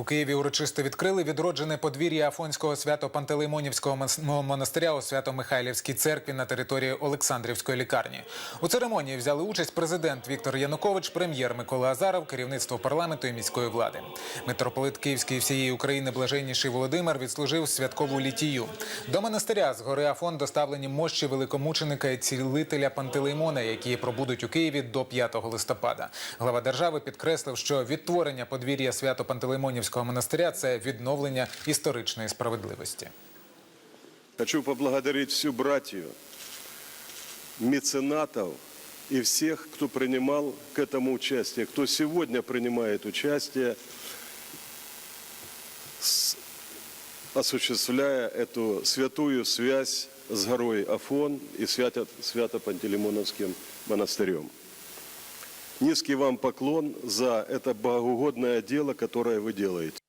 У Києві урочисто відкрили відроджене подвір'я Афонського свято-пантелеймонівського мон- монастиря у Свято-Михайлівській церкві на території Олександрівської лікарні. У церемонії взяли участь президент Віктор Янукович, прем'єр Микола Азаров, керівництво парламенту і міської влади. Митрополит Київський і всієї України блаженніший Володимир відслужив святкову літію. До монастиря з гори Афон доставлені мощі великомученика і цілителя Пантелеймона, які пробудуть у Києві до 5 листопада. Глава держави підкреслив, що відтворення подвір'я свято Пантелеймонівського монастиря це відновлення історичної справедливості. Хочу поблагодарить всю братью, меценатов и всех, кто принимал к этому участие, кто сегодня принимает участие, с- осуществляя эту святую связь с горой Афон и свято- Свято-Пантелеймоновским монастырем. Низкий вам поклон за это богоугодное дело, которое вы делаете.